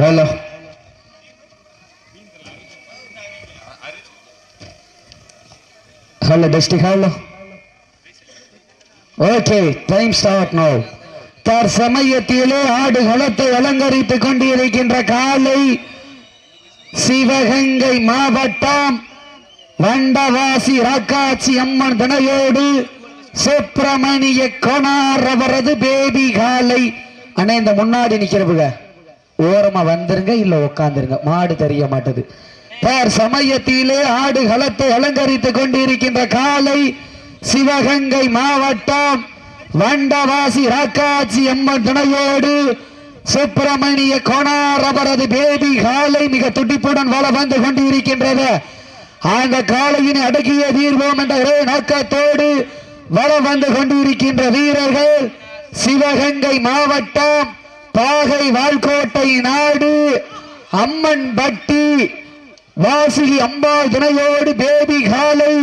Hello. Hello district hello. Okay time start no தற்சமயத்திலே ஆடு ஆடுகளத்தை அலங்கரித்துக் கொண்டிருக்கின்ற காலை சிவகங்கை மாவட்டம் வண்டவாசி ராக்காட்சி அம்மன் துணையோடு சுப்பிரமணிய கொனார் அவரது பேபி காலை. அண்ணே இந்த முன்னாடி நிக்கிறவுங்க. ஓரமா வந்துருங்க இல்ல உட்காந்துருங்க மாடு தெரிய மாட்டது. பார் சமயத்திலே ஆடு களத்தை அலங்கரித்துக் கொண்டிருக்கின்ற காலை சிவகங்கை மாவட்டம் வண்டவாசி ராக்காட்சி அம்மன் துணையோடு சுப்பிரமணிய கோணார் அவரது பேபி காலை மிக துடிப்புடன் வள வந்து கொண்டிருக்கின்றது. அந்த காலையினை அடக்கிய தீர்வோம் என்ற ஒரே நோக்கத்தோடு வள வந்து கொண்டிருக்கின்ற வீரர்கள் சிவகங்கை மாவட்டம் பாகை வால்கோட்டை நாடு அம்மன் பட்டி வாசுகி அம்பாள் துணையோடு பேபி காலை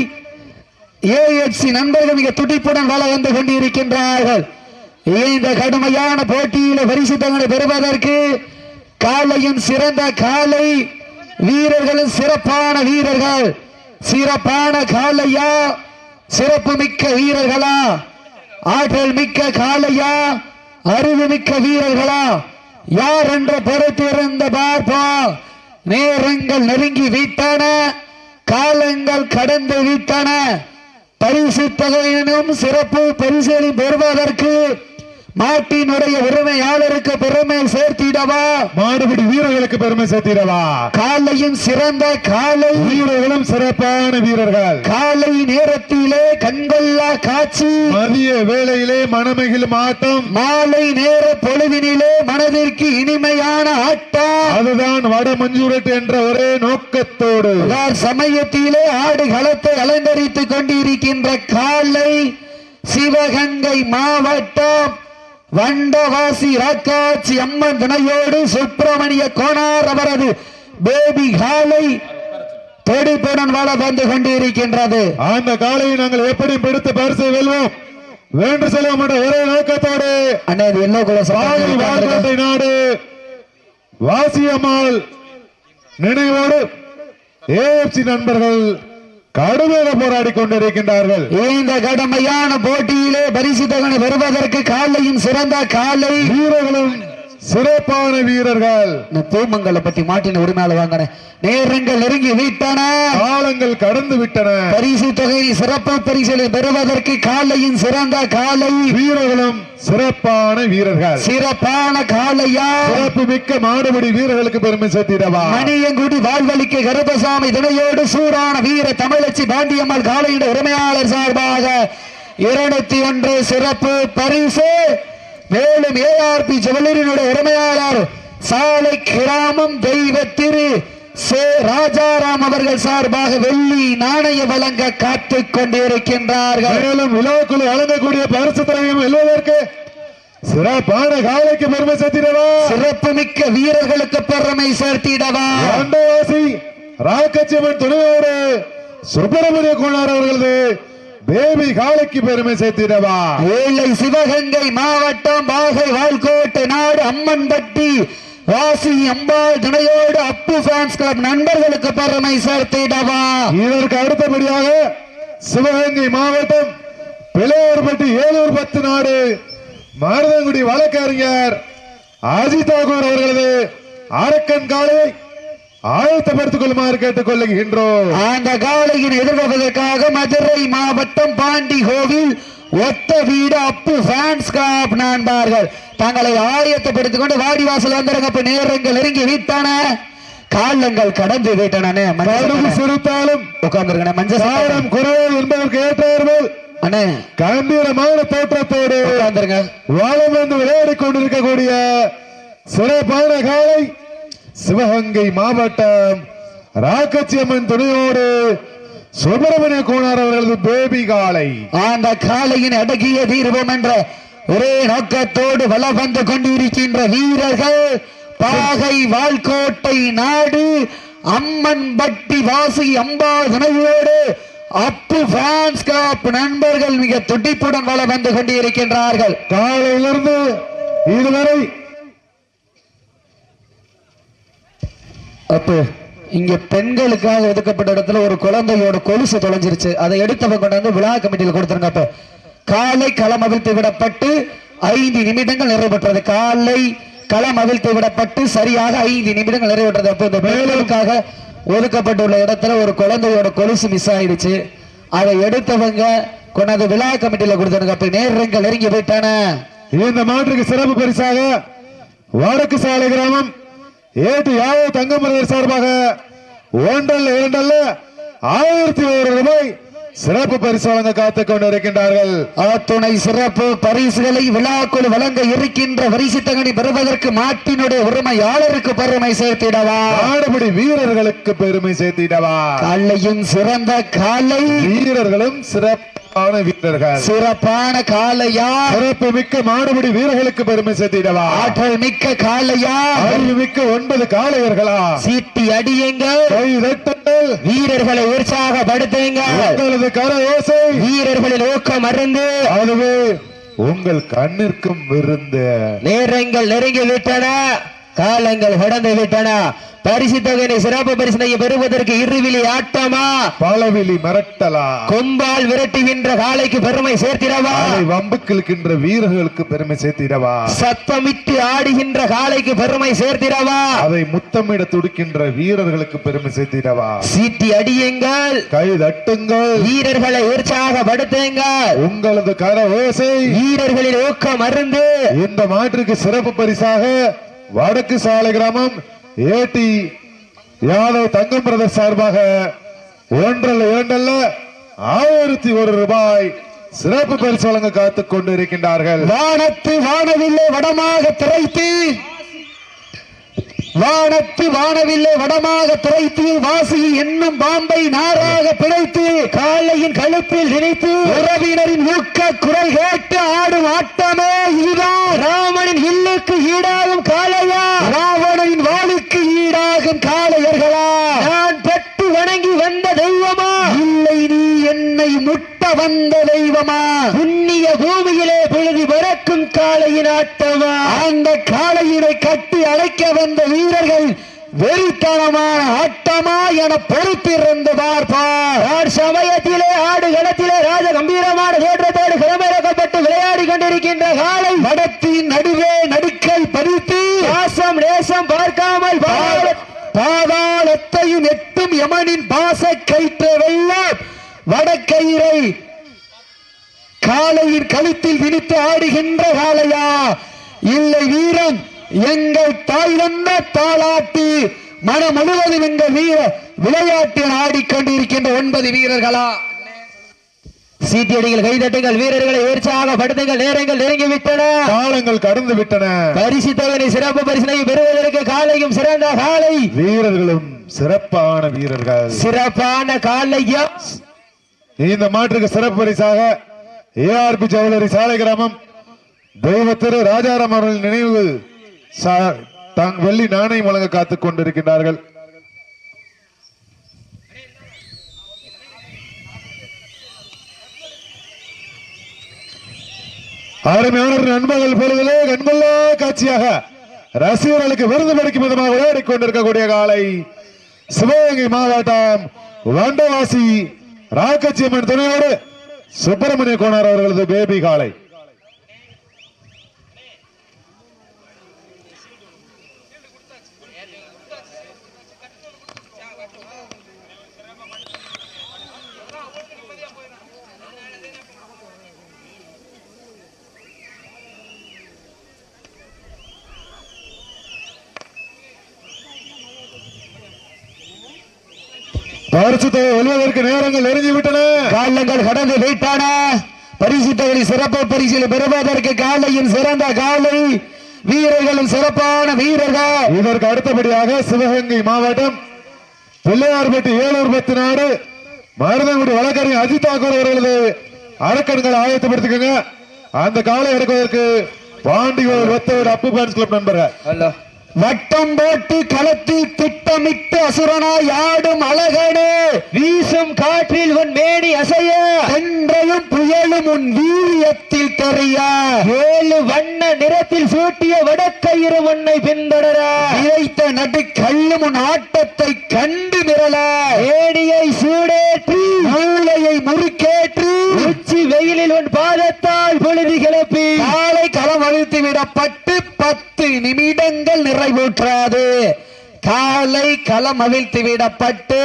ஏஎஃப்சி நண்பர்கள் மிக துடிப்புடன் வள வந்து கொண்டிருக்கின்றார்கள். இந்த கடுமையான போட்டியில பரிசுத்தங்களை பெறுவதற்கு காலையும் சிறந்த காலை வீரர்களும் சிறப்பான வீரர்கள். சிறப்பான காலையா? சிறப்பு மிக்க வீரர்களா? ஆற்றல் மிக்க காலையா? அறிவுமிக்க வீரர்களா யார் என்ற பொறுத்திருந்த பார்ப்பா? நேரங்கள் நெருங்கி விட்டன காலங்கள் கடந்து விட்டன. பரிசு தொகையினும் சிறப்பு பரிசுகளை பெறுவதற்கு மாட்டினுடைய உரிமையாளருக்கு பெருமை சேர்த்திடவா? மாடுபிடி வீரர்களுக்கு பெருமை சேர்த்திடவா? காலையும் சிறந்த காலை. வீரர்களும் சிறப்பான வீரர்கள். காலை நேரத்திலே கண்கொள்ளா காட்சி. மதிய வேளையிலே மனமகிழும் ஆட்டம் மாலை நேர பொழுதினிலே மனதிற்கு இனிமையான ஆட்டம். அதுதான் வட மஞ்சுரட்டு என்ற ஒரே நோக்கத்தோடு. சமயத்திலே ஆடு களத்தை அலங்கரித்துக் கொண்டிருக்கின்ற காலை சிவகங்கை மாவட்டம் வண்டவாசி ராக்காட்சி அம்மன் துணையோடு சுப்பிரமணிய கோணார் அவரது பேபி காலை துடிப்புடன் வள வந்து கொண்டிருக்கின்றது. அந்த காலையை நாங்கள் எப்படி பிடித்து பரிசை வெல்வோம். வேண்டு செல்வோம் என்ற ஒரே நோக்கத்தோடு அண்ணே இது எல்லோ குல பாதி வாழ்க்கை நாடு வாசியம்மாள் நினைவோடு ஏஎஃப்சி நண்பர்கள் கடுமையாக போராடி கொண்டிருக்கின்றார்கள். இந்த கடுமையான போட்டியிலே பரிசு தொகை பெறுவதற்கு காலையும் சிறந்த காலை வீரர்களும் சிறப்பான வீரர்கள். இந்த பூமங்கலை பத்தி மாட்டின உரிமையாளர் வாங்கினேன் நேரங்கள் நெருங்கி விட்டன. காலங்கள் கடந்து விட்டன. பரிசு தொகை சிறப்பு பரிசுகளை பெறுவதற்கு காலையும் சிறந்த காலை. வீரர்களும் சிறப்பான வீரர்கள். சிறப்பான காலையா? சிறப்பு மிக்க மாடுபிடி வீரர்களுக்கு பெருமை சேர்த்திடவா? மணியங்குடி வாழ்வழிக்க கருப்பசாமி துணையோடு சூடான வீர தமிழச்சி பாண்டியம்மாள் காலையிட உரிமையாளர் சார்பாக இருநூத்தி ஒன்று சிறப்பு பரிசு. மேலும் ஏஆர்பி ஜுவல்லரினுடைய உரிமையாளர் சாலை கிராமம் தெய்வ திரு சே ராஜாராம் அவர்கள் சார்பாக வெள்ளி நாணய வழங்க காத்துக் கொண்டிருக்கின்றார்கள். மேலும் விழாக்குழு வழங்கக்கூடிய பரிசு தலைமையும் வெல்வதற்கு சிறப்பான காலைக்கு பெருமை சேர்த்திடவா? சிறப்பு மிக்க வீரர்களுக்கு பெருமை சேர்த்திடவா? ஆண்டவாசி ராக்கச்சியம்மன் துணையோடு சுப்பிரமணிய குமார் அவர்களது பேபி காலைக்கு பெருமை சேர்த்திடவா? ஏழை சிவகங்கை மாவட்டம் பாகை வால்கோட்டை நாடு அம்மன்பட்டி வாசி அம்பாள் துணையோடு அப்பு ஃபேன்ஸ் கிளப் நண்பர்களுக்கு பெருமை சேர்த்திடவா? இதற்கு அடுத்தபடியாக சிவகங்கை மாவட்டம் பிள்ளையார்பட்டி ஏலூர் பத்து நாடு மருதங்குடி வழக்கறிஞர் அஜித் தாகூர் அவர்களது அரக்கன் காலை ஆயத்தப்படுத்திக் கொள்ளுமாறு கேட்டுக் கொள்ளுகின்றோம் அந்த காலையின் எதிர்கொள்வதற்காக மதுரை மாவட்டம் பாண்டி கோவில் ஒத்த வீடு அப்பு ஃபேன்ஸ் கிளப் நண்பர்கள் தங்களை ஆயத்தப்படுத்திக் கொண்டு வாடிவாசல் வந்துருங்க. இப்ப நேரங்கள் நெருங்கி விட்டன காலங்கள் கடந்து விட்டன சிரித்தாலும் உட்கார்ந்துருக்கண்ணே மஞ்சள் குறைவு என்பதற்கு ஏற்றார்கள் அண்ணே. கம்பீரமான தோற்றத்தோடு உட்கார்ந்துருங்க. வாழம் வந்து விளையாடிக் கொண்டிருக்கக்கூடிய சிறப்பான காலை சிவகங்கை மாவட்டம் ராக்கச்சியம்மன் துணையோடு சுப்பிரமணிய கோணார் அவர்களது பேபி காலை அந்த காலையின் அடக்கிய தீர்வோம் என்ற ஒரே நோக்கத்தோடு வள வந்து கொண்டிருக்கின்ற வீரர்கள் பாகை வால்கோட்டை நாடு அம்மன் பட்டி வாசி அம்பா துணையோடு அப்பு ஃபேன்ஸ் கப் நண்பர்கள் மிக துடிப்புடன் வள வந்து கொண்டிருக்கின்றார்கள். காலையிலிருந்து இதுவரை அப்போ இங்க பெண்களுக்காக ஒதுக்கப்பட்ட இடத்துல ஒரு குழந்தையோட கொலுசு தொலைஞ்சிருச்சு. அதை எடுத்தவங்க கொண்டாந்து விழா கமிட்டியில் கொடுத்துருங்க அப்ப. காலை களம் அவிழ்த்து விடப்பட்டு ஐந்து நிமிடங்கள் நிறைவேற்றது. காலை களம் அவிழ்த்து விடப்பட்டு சரியாக ஐந்து நிமிடங்கள் நிறைவேற்றது. அப்போ இந்த பெண்களுக்காக ஒதுக்கப்பட்டுள்ள இடத்துல ஒரு குழந்தையோட கொலுசு மிஸ் ஆயிடுச்சு. அதை எடுத்தவங்க கொண்டாந்து விழா கமிட்டியில கொடுத்துருங்க அப்ப. நேரங்கள் நெருங்கி போயிட்டான. இந்த மாற்றுக்கு சிறப்பு பரிசாக வடக்கு சாலை கிராமம் ஏட்டு யாவோ தங்கமரர் சார்பாக ஒன்றல்ல இரண்டல்ல ஆயிரத்தி ஒரு ரூபாய் சிறப்பு பரிசு வழங்க காத்துக் கொண்டிருக்கின்றார்கள். அத்துணை சிறப்பு பரிசுகளை விழாக்குள் வழங்க இருக்கின்ற பரிசுத்தகனை பெறுவதற்கு மாட்டினுடைய உரிமையாளருக்கு பெருமை சேர்த்திடவா? ஆடுபடி வீரர்களுக்கு பெருமை சேர்த்திடவா? காலையும் சிறந்த காலை. வீரர்களும் சிறப்பான வீரர்கள். சிறப்பான காளையா. சிறப்பு மிக்க மாடுபிடி வீரர்களுக்கு பெருமை சேர்த்திடவா. ஆற்றல் மிக்க காளையா. அறிவு மிக்க ஒன்பது காளையர்களா. சீட்டி அடியுங்க. கை தட்டுங்கள் வீரர்களை உற்சாகப்படுத்துங்க. உங்களது கர ஓசை. வீரர்களின் ஊக்கம் அருந்து. அதுவே உங்கள் கண்ணிற்கும் விருந்து. நேரங்கள் நெருங்கி விட்டன. காலங்கள் கடந்து விட்டன. பரிசு தொகையை சிறப்பு பரிசனை பெறுவதற்கு இருவிழி ஆட்டமா? பலவிழி மிரட்டலா? கொம்பால் விரட்டுகின்ற காளைக்கு பெருமை சேர்த்திடவா? அதை வம்புக்கிழுக்கின்ற வீரர்களுக்கு பெருமை சேர்த்திடவா? சத்தமிட்டு ஆடுகின்ற காளைக்கு பெருமை சேர்த்திடவா? அதை முத்தமிட துடிக்கின்ற வீரர்களுக்கு பெருமை சேர்த்திடவா? சீட்டி அடியுங்கள். கை தட்டுங்கள் வீரர்களை உற்சாகப்படுத்துங்கள். உங்களது கர ஓசை வீரர்களின் ஊக்கம் அருந்து. இந்த மாற்றுக்கு சிறப்பு பரிசாக வடக்கு சாலை கிராமம் ஏடி யாதவ் தங்கம் பிரதர் சார்பாக ஒன்றல்ல இரண்டல்ல ஆயிரத்தி ஒரு ரூபாய் சிறப்பு பரிசு வழங்க காத்துக் கொண்டிருக்கின்றார்கள். வானத்து வானவில்லை வடமாக திரைத்து வானத்து வானவில்லை வடமாக திரைத்து வாசி என்னும் பாம்பை நாராக பிழைத்து காளையின் கழுத்தில் நினைத்து உறவினரின் ஊக்க குரல் கேட்டு ஆடும் ஆட்டமே இதுதான். ராமனின் இல்லுக்கு ஈடாகும் காளையா? ராவணனின் வாளுக்கு ஈடாகும் காளையர்களா? நான் பெற்று வணங்கி வந்த தெய்வமா? இல்லை நீ என்னை முட்டு வந்த தெய்வமா? புண்ணிய பூமியிலே பொழுது பிறக்கும் காளையின் ஆட்டமா? அந்த காளையினை கட்டி அழைக்க வந்த வீரர்கள் வெறித்தனமான ஆட்டமா என பொறுத்திருந்து பார்ப்பார். சமயத்திலே ஆடு களத்திலே ராஜ கம்பீரமான தோற்றத்தோடு கிளம்பிறக்கப்பட்டு விளையாடி கொண்டிருக்கின்ற காளை வடத்தின் நடுவே நடுக்கை பருத்தி பாசம் நேசம் பார்க்காமல் பாதாளத்தையும் எட்டும் யமனின் பாச கயிற்று வெள்ளம் வடக்கயிறை காளையின் கழுத்தில் விரித்து ஆடுகின்ற காளையா? இல்லை வீரன் எங்கள் தாய் வந்த தாளாட்டி மனம் முழுவதும் எங்கள் வீர விளையாட்டில் ஆடிக்கொண்டிருக்கின்ற ஒன்பது வீரர்களா? சீட்டியடிகள் கைதட்டுங்கள் வீரர்களை உற்சாகப்படுத்துங்கள் நேரங்கள் நெருங்கி விட்டன. காலங்கள் கடந்து விட்டன. பரிசு தொகை சிறப்பு பரிசினை பெறுவதற்கு காலையும் சிறந்த காலை. வீரர்களும் சிறப்பான வீரர்கள். சிறப்பான காலையா இந்த மாற்றுக்கு சிறப்பு பரிசாக ஏஆர்பி ஜவுளரி சாலை கிராமம் தெய்வ திரு ராஜாராம் அவர்கள் நினைவு சா- வெள்ளி நாணயம் வழங்க காத்துக் கொண்டிருக்கின்றார்கள். அருமையான நண்பர்கள் பொழுதிலே கண்கொள்ளா காட்சியாக ரசிகர்களுக்கு விருது படிக்கும் விதமாக விளையாடி கொண்டிருக்கக்கூடிய காலை சிவகங்கை மாவட்டம் வண்டவாசி ராக்கச்சியம்மன் துணையோடு சுப்பிரமணிய கோணார் அவர்களது பேபி காலை. பரிசுத்தை வெல்வதற்கு நேரங்கள் நெருங்கி விட்டன காலங்கள் கடந்து விட்டன பரிசு தொகை சிறப்பு பரிசில் பெறுவதற்கு காலையின் சிறந்த காலை. வீரர்களும் சிறப்பான வீரர்கள். இதற்கு அடுத்தபடியாக சிவகங்கை மாவட்டம் பிள்ளையார்பட்டி ஏலூர் பத்து நாடு மருதங்குடி வழக்கறிஞர் அஜித் தாக்கூர் அவர்களது அரக்கன்களை ஆயத்தப்படுத்திக்கோங்க. அந்த காலை எடுக்குவதற்கு பாண்டிகோர் ஒத்தவர் அப்பு பேன்ஸ் கிளப் நண்பர்கள். ஹலோ. வட்டம் போட்டு களத்தில் திட்டமிட்டு அசுரனாய் ஆடும் அழகனே. வீசும் காற்றில் உன் மேனி அசைய. தென்றையும் புயலும் உன் வீரியத்தில் தெரிய ஏழு வண்ண நிறத்தில் சூட்டிய வடக்கயிறு உன்னை பின்தொடர. இழைத்த நடு கல்லும் உன் ஆட்டத்தை கண்டு மிரள. ஏடியை சூடேற்றி மூளையை முறுக்கேற்றி. உச்சி வெயிலில் உன் பாதத்தால் பொழுது கிளப்பி. காலை களம் அழுத்தி விடப்பட்டு பத்து நிமிடங்கள் நிறைவுற்றாது காலை களம் அவிழ்த்து விடப்பட்டு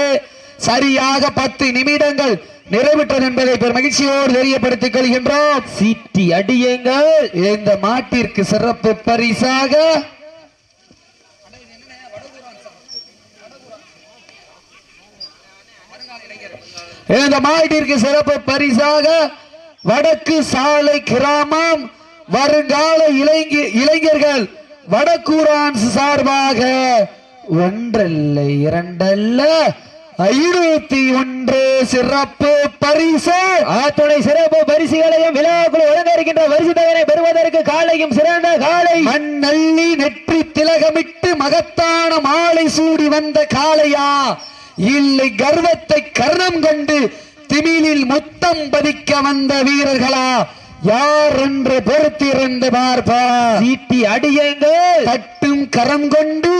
சரியாக பத்து நிமிடங்கள் நிறைவுற்றது என்பதை பெரும் மகிழ்ச்சியோடு தெரியப்படுத்திக் கொள்கின்றோம். சீட்டி அடியுங்கள். இந்த மாட்டிற்கு சிறப்பு பரிசாக இந்த மாட்டிற்கு சிறப்பு பரிசாக வடக்கு சாலை கிராமம் வருங்கால இளைஞர்கள் வடக்கூரான் சார்பாக ஒன்றல்ல இரண்டல்ல. ஐநூத்தி ஒன்று சிறப்பு பரிசு. ஆத்துணை சிறப்பு பரிசுகளையும் விழாக்குழு வழங்க இருக்கின்ற பரிசு தகனை பெறுவதற்கு காலையும் சிறந்த காலை. மண்ணள்ளி நெற்றி திலகமிட்டு மகத்தான மாலை சூடி வந்த காளையா. இல்லை கர்வத்தை கர்ணம் கொண்டு திமிலில் முத்தம் பதிக்க வந்த வீரர்களா. யார் என்று பொறுத்திருந்து பார்ப்பா? சீட்டி அடியுங்கள் தட்டும் கரம் கொண்டு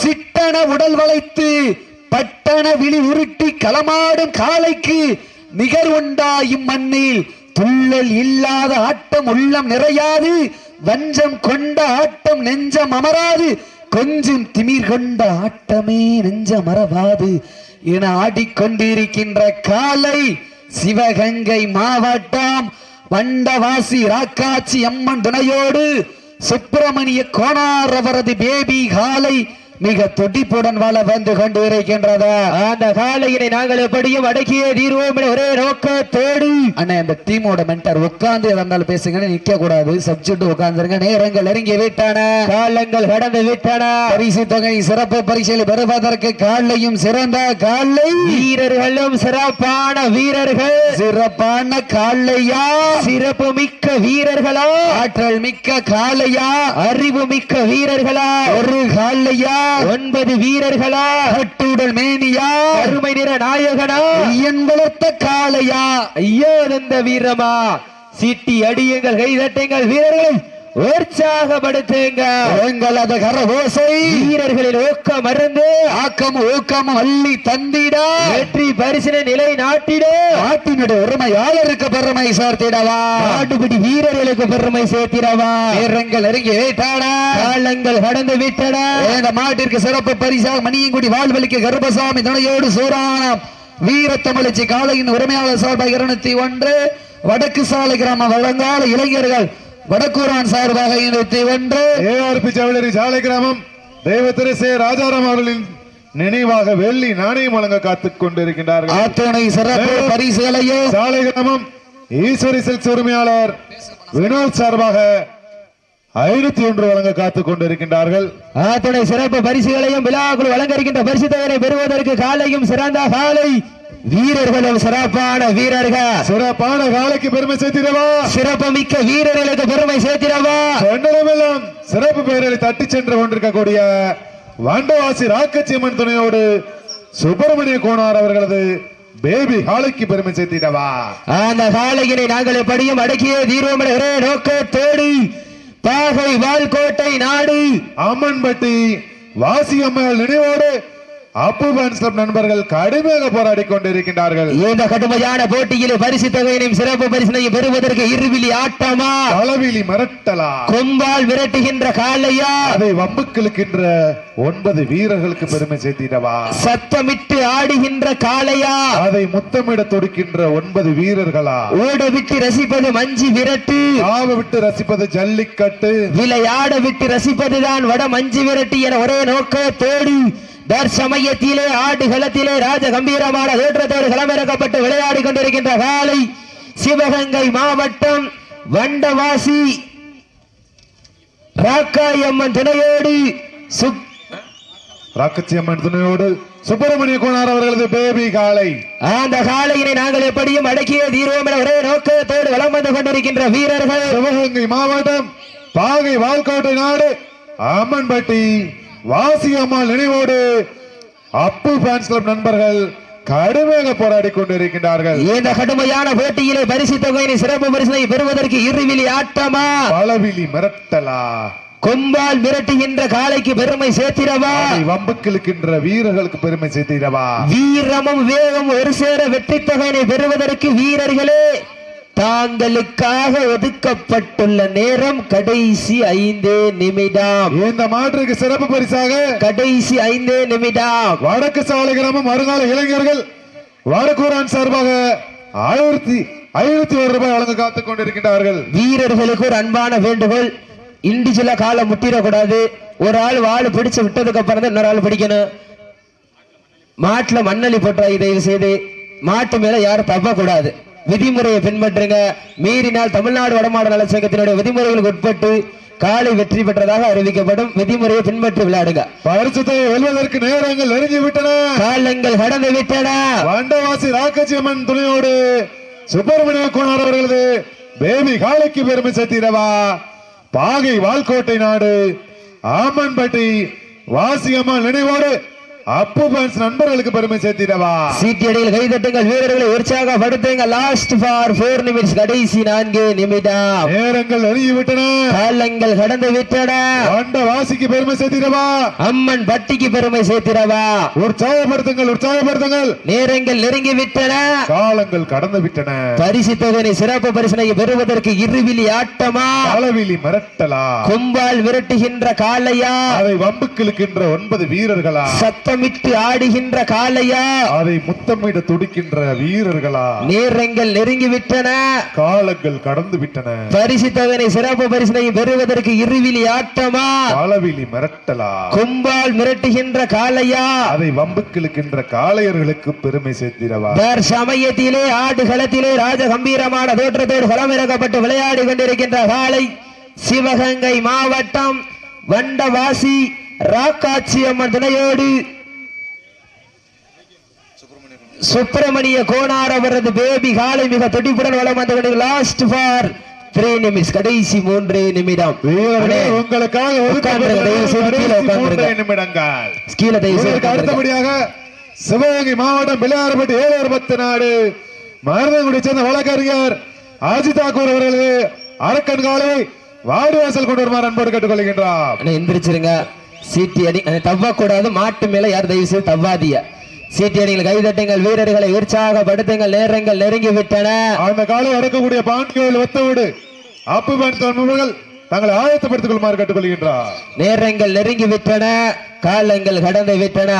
சிட்டன உடல் வளைத்து பட்டன விழி உருட்டி களமாடும் காளைக்கு நிகர் உண்டாயும் மண்ணில் துள்ளல் இல்லாத ஆட்டம் உள்ளம் நிறையாது வஞ்சம் கொண்ட ஆட்டம் நெஞ்சம் அமராது கொஞ்சம் திமிர் கொண்ட ஆட்டமே நெஞ்சம் மறவாது என ஆடிக்கொண்டிருக்கின்ற காலை சிவகங்கை மாவட்டம் வண்டவாசி ராக்காச்சி அம்மன் துணையோடு சுப்பிரமணிய கோணார் அவரது பேபி காலை மிக துடிப்புடன் வள வந்து கொண்டு இருக்கின்றது. அந்த காலையினை நாங்கள் எப்படியும் அடக்கியே தீர்வோம் ஒரே நோக்கத்தோடு. அண்ணே அந்த டீமோட மென்டர் உட்கார்ந்து இருந்தாலும் பேசுங்க நிக்க கூடாது சப்ஜெக்ட் உட்கார்ந்துருங்க. நேரங்கள் நெருங்கி விட்டான. காலங்கள் கடந்து விட்டன. பரிசு தொகை சிறப்பு பரிசில் பெறுவதற்கு காலையும் சிறந்த காலை வீரர்களும் சிறப்பான வீரர்கள். சிறப்பான காலையா சிறப்பு மிக்க வீரர்களா? ஆற்றல் மிக்க காலையா அறிவு மிக்க வீரர்களா? ஒரு காலையா ஒன்பது வீரர்களா? கட்டுடல் மேனியா? அருமை நிற நாயகனா? ஐயன் வளர்த்த காளையா? ஐயோ இந்த வீரமா? சீட்டி அடியுங்கள் கை தட்டுங்கள் வீரர்களை! உற்சாகப்படுத்துங்க. எங்களது கரவோசை வீரர்களின் ஊக்கம் மருந்து ஆக்கம் ஊக்கம் அள்ளி தந்திடா. வெற்றி பரிசின நிலை நாட்டிட. நாட்டினுடைய உரிமையாளருக்கு பெருமை சேர்த்திடவா. நாட்டுப்படி வீரர்களுக்கு பெருமை சேர்த்திடவா. நேரங்கள் நெருங்கி வைத்தாடா காலங்கள் கடந்து விட்டன இந்த மாட்டிற்கு சிறப்பு பரிசாக மணியங்குடி வாழ்வெளிக்கு கருப்பசாமி துணையோடு சூரானம் வீரத்தமிழச்சி காலையின் உரிமையாளர் சார்பாக இருநூத்தி ஒன்று வடக்கு சாலை கிராம வழங்கால இளைஞர்கள் வடக்கூரான் சார்பாக இருநூத்தி ஒன்று ஏஆர்பி ஜவுளரி சாலை கிராமம் தெய்வ திரு சே ராஜாராம் அவர்களின் நினைவாக வெள்ளி நாணயம் வழங்க காத்துக் கொண்டிருக்கின்றார்கள். ஆத்துணை சிறப்பு பரிசுகளையும் சாலை கிராமம் ஈஸ்வரி சில்க்ஸ் உரிமையாளர் வினோத் சார்பாக ஐநூத்தி ஒன்று வழங்க காத்துக் கொண்டிருக்கின்றார்கள். அத்துணை சிறப்பு பரிசுகளையும் விழாக்குள் வழங்கரிக்கின்ற பரிசு தொகையை பெறுவதற்கு காலையும் சிறந்த காலை வீரர்களும் சிறப்பான வீரர்கள். சிறப்பான காலைக்கு பெருமை சேர்த்திடவா? சிறப்பு மிக்க வீரர்களுக்கு பெருமை சேர்த்திடவா? பெண்ணிடமெல்லாம் சிறப்பு பெயர்களை தட்டி சென்று கொண்டிருக்கக்கூடிய வண்டவாசி ராக்கச்சியம்மன் துணையோடு சுப்பிரமணிய கோனார் அவர்களது பேபி காலைக்கு பெருமை சேர்த்திடவா? அந்த காலையினை நாங்கள் எப்படியும் அடக்கிய தீர்வோம் என ஒரே நோக்கத்தோடு பாகை வால்கோட்டை நாடு. அம்மன்பட்டி வாசி அம்மையார் நினைவோடு அப்பு ஃபேன்ஸ் கிளப் நண்பர்கள் கடுமையாக போராடி கொண்டிருக்கின்றார்கள். இந்த கடுமையான போட்டியில் பரிசு தொகையினையும் சிறப்பு பரிசினையும் பெறுவதற்கு இருவிழி ஆட்டமா? தலவிலி மிரட்டலா? கொம்பால் விரட்டுகின்ற காலையா அதை வம்புக்களுக்கின்ற ஒன்பது வீரர்களுக்கு பெருமை சேர்த்திடவா? சத்தமிட்டு ஆடுகின்ற காளையா? அதை முத்தமிட தொடுக்கின்ற ஒன்பது வீரர்களா? ஓட விட்டு ரசிப்பது மஞ்சி விரட்டு. ஆவ விட்டு ரசிப்பது ஜல்லிக்கட்டு. விளையாட விட்டு ரசிப்பதுதான் வட மஞ்சு விரட்டு என ஒரே நோக்கத்தோடு தற்சமயத்திலே ஆடுகளத்திலே ராஜ கம்பீரமான தோற்றத்தோடு களமிறக்கப்பட்டு விளையாடி கொண்டிருக்கின்ற காலை சிவகங்கை மாவட்டம் வண்டவாசி. ராக்காயம்மன் துணையோடு சுப் ராக்கச்சி அம்மன் துணையோடு சுப்பிரமணிய கோனார் அவர்களது பேபி காலை. அந்த காலையினை நாங்கள் எப்படியும் அடக்கிய தீர்வோம் என ஒரே நோக்கத்தோடு வலம் வந்து கொண்டிருக்கின்ற வீரர்கள். சிவகங்கை மாவட்டம் பாகை வால்கோட்டை நாடு அம்மன்பட்டி. வாசி அம்மாள் நினைவோடு அப்பு ஃபேன்ஸ் கிளப் நண்பர்கள் கடுமையாக போராடி கொண்டிருக்கின்றார்கள். இந்த கடுமையான போட்டியிலே பரிசு தொகையினை சிறப்பு பரிசினை பெறுவதற்கு இருவிழி ஆட்டமா? பலவிழி மிரட்டலா? கொம்பால் மிரட்டுகின்ற காளைக்கு பெருமை சேர்த்திடவா? வம்புக்கிழுக்கின்ற வீரர்களுக்கு பெருமை சேர்த்திடவா? வீரமும் வேகம் ஒரு சேர வெற்றி தொகையினை பெறுவதற்கு வீரர்களே தாங்களுக்காக ஒதுக்கப்பட்டுள்ள நேரம் கடைசி ஐந்தே நிமிடம். இந்த மாற்றுக்கு சிறப்பு பரிசாக கடைசி ஐந்தே நிமிடம். வடக்கு சாலை கிராமம் வருங்கால இளைஞர்கள் வடக்கூரான் சார்பாக ஆயிரத்தி ஐநூத்தி ஒரு ரூபாய் வழங்க காத்துக் கொண்டிருக்கின்றார்கள். வீரர்களுக்கு ஒரு அன்பான வேண்டுகோள். இண்டிஜுவலா காலை முட்டிடக்கூடாது. ஒரு ஆள் வாள் பிடிச்சு விட்டதுக்கு அப்புறம் தான் இன்னொரு ஆள் பிடிக்கணும். மாட்டுல மண்ணலி போட்டுறாங்க தயவு செய்து. மாட்டு மேல யாரும் தப்ப கூடாது விதிமுறையை பின்பற்றுங்க. மீறினால் தமிழ்நாடு வடமாடு நலச்சங்கத்தினுடைய விதிமுறைகளுக்கு உட்பட்டு காலை வெற்றி பெற்றதாக அறிவிக்கப்படும். விதிமுறையை பின்பற்றி விளையாடுங்க. பரிசுத்தை வெல்வதற்கு நேரங்கள் நெருங்கி விட்டன காலங்கள் கடந்து விட்டன. வண்டவாசி ராக்கச்சி அம்மன் துணையோடு சுப்பிரமணிய கோனார் அவர்களது பேபி காலைக்கு பெருமை சேர்த்திடவா? பாகை வால்கோட்டை நாடு ஆமன்பட்டி வாசியம்மாள் நினைவோடு அப்பு ஃபேன்ஸ் நண்பர்களுக்கு பெருமை சேர்த்திடவா? சீட்டியடியில் கைதட்டுங்கள் வீரர்களை உற்சாகப்படுத்துங்க லாஸ்ட் ஃபார் போர் நிமிட்ஸ் கடைசி நான்கு நிமிடம். நேரங்கள் நெருங்கி விட்டன காலங்கள் கடந்து விட்டன. வண்டவாசிக்கு பெருமை சேர்த்திடவா? அம்மன் பட்டிக்கு பெருமை சேர்த்திடவா? உற்சாகப்படுத்துங்கள் உற்சாகப்படுத்துங்கள். நேரங்கள் நெருங்கி விட்டன காலங்கள் கடந்து விட்டன. பரிசு தொகையை சிறப்பு பரிசனை பெறுவதற்கு இருவிழி ஆட்டமா? அளவிலி மிரட்டலா? கும்பால் விரட்டுகின்ற காளையா? அதை வம்புக்கிழுக்கின்ற ஒன்பது வீரர்களா? சத்தமிட்டு ஆடுகின்ற காளையா? அதை முத்தமிட துடிக்கின்ற வீரர்களா? நேரங்கள் நெருங்கி விட்டன காலங்கள் கடந்து விட்டன பரிசு தொகையை சிறப்பு பரிசனை பெறுவதற்கு இருவிழி ஆட்டமா? அளவிலி மிரட்டலா? கும்பால் மிரட்டுகின்ற காளையா? அதை வம்புக்கிழுக்கின்ற காளையர்களுக்கு பெருமை சேர்த்திடவா? சமயத்திலே ஆடு களத்திலே ராஜ கம்பீரமான தோற்றத்தோடு களமிறக்கப்பட்டு விளையாடி கொண்டிருக்கின்ற காலை சிவகங்கை மாவட்டம் வண்டவாசி ராக்காட்சி அம்மன் துணையோடு சுப்பிரமணிய கோனார் அவரது பேபி காலை மிக துடிப்புடன் வளம் வந்து லாஸ்ட் ஃபார் த்ரீ நிமிஷம் கடைசி மூன்று நிமிடம். உங்களுக்காக நிமிடங்கள். அடுத்தபடியாக சிவகங்கை மாவட்டம் பிள்ளையார்பட்டி ஏழாயிரத்து நாடு மருதங்குடி சேர்ந்த வழக்கறிஞர் அஜித் தாக்கூர் அவர்களது அரக்கன் காலை வாடிவாசல் கொண்டு வருமாறு அன்போடு கேட்டுக்கொள்கின்றார். எந்திரிச்சிருங்க. சீட்டி அடி தவ்வக்கூடாது. மாட்டு மேல யார் தயவு செய்து தவ்வாதிய சீட்டி அடிகள் கைதட்டுங்கள் வீரர்களை உற்சாகப்படுத்துங்கள் நேரங்கள் நெருங்கி விட்டன அந்த காலை அடக்கக்கூடிய பாண்டியோவில் ஒத்தவிடு. அப்பு பேன் தொழில்கள் தங்களை ஆயத்தப்படுத்திக் கொள்ளுமாறு கேட்டுக்கொள்கின்றார். நேரங்கள் நெருங்கி விட்டன காலங்கள் கடந்து விட்டன.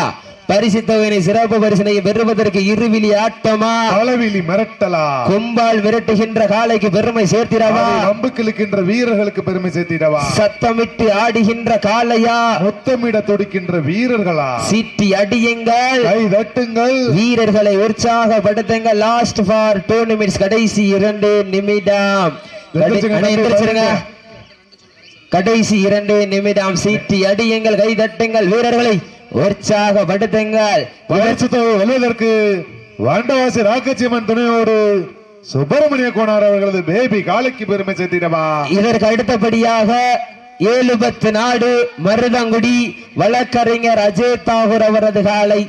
பரிசு தொகையினை சிறப்பு பரிசனை பெறுவதற்கு இருவிழி ஆட்டமா? அளவிலி மிரட்டலா? கும்பால் விரட்டுகின்ற காலைக்கு பெருமை சேர்த்திடவா? அதை வம்புக்கிழுக்கின்ற வீரர்களுக்கு பெருமை சேர்த்திடவா? சத்தமிட்டு ஆடுகின்ற காளையா? முத்தமிட துடிக்கின்ற வீரர்களா? சீட்டி அடியுங்கள். கை தட்டுங்கள். வீரர்களை உற்சாகப்படுத்துங்க லாஸ்ட் ஃபார் டூ நிமிட்ஸ் கடைசி இரண்டு நிமிடம். கடைசி இரண்டு நிமிடம். சீட்டி அடியுங்கள் கை தட்டுங்கள். வீரர்களை உற்சாகப்படுத்துங்கள் பரிசு தொகை வெல்வதற்கு வண்டவாசி ராக்கச்சியம்மன் துணையோடு சுப்பிரமணிய கோனார் அவர்களது பேபி காலைக்கு பெருமை சேர்த்திடவா? இதற்கு அடுத்தபடியாக ஏழுபத்து நாடு மருதங்குடி வழக்கறிஞர் அஜய் தாகூர் அவரது காலை.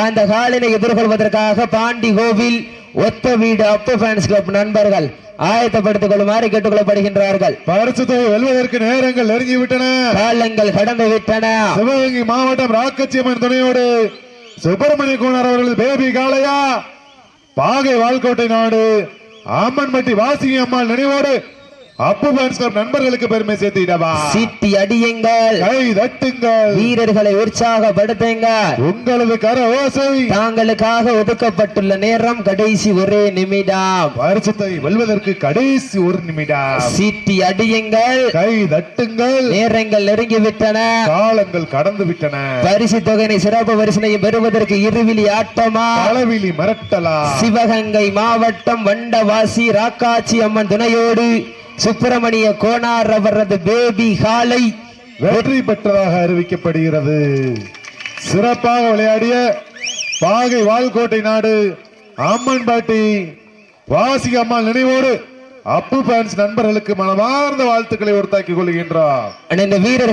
அந்த காலினை எதிர்கொள்வதற்காக பாண்டி கோவில் ஒத்த வீடு அப்பு ஃபேன்ஸ் கிளப் நண்பர்கள். ஆயத்தப்படுத்திக் கொள்ளுமாறு கேட்டுக்கொள்ளப்படுகின்றார்கள். பரிசு தொகை வெல்வதற்கு நேரங்கள் நெருங்கி விட்டன காலங்கள் கடந்து விட்டன சிவகங்கை மாவட்டம் ராக்கச்சியம்மன் துணையோடு சுப்பிரமணிய கோனார் அவர்களது பேபி காளையா பாகை வால்கோட்டை நாடு ஆமன்பட்டி வாசிகி அம்மாள் நினைவோடு அப்பு ஃபேன்ஸ் கிளப் நண்பர்களுக்கு பெருமை சேர்த்திடவா? சீட்டி அடியுங்கள். கை தட்டுங்கள். வீரர்களை உற்சாகப்படுத்துங்கள். உங்களது கர ஓசை தாங்களுக்காக ஒதுக்கப்பட்டுள்ள நேரம் கடைசி ஒரே நிமிடம். பரிசுத்தை வெல்வதற்கு கடைசி ஒரு நிமிடம். சீட்டி அடியுங்கள். கை தட்டுங்கள். நேரங்கள் நெருங்கி விட்டன காலங்கள் கடந்து விட்டன பரிசு தொகையினை சிறப்பு பரிசனையும் பெறுவதற்கு இருவிழி ஆட்டமா? அளவிலி மிரட்டலா சிவகங்கை மாவட்டம் வண்டவாசி ராக்காச்சி அம்மன் துணையோடு சுப்பிரமணிய கோனார் அவரது பேபி காலை வெற்றி பெற்றதாக அறிவிக்கப்படுகிறது. சிறப்பாக விளையாடிய பாகை வால்கோட்டை நாடு அம்மன்பாட்டி வாசிக அம்மாள் நினைவோடு அப்பு ஃபேன்ஸ் நண்பர்களுக்கு மனமார்ந்த வாழ்த்துக்களை உறுத்தாக்கிக் கொள்கின்றார். வீரர்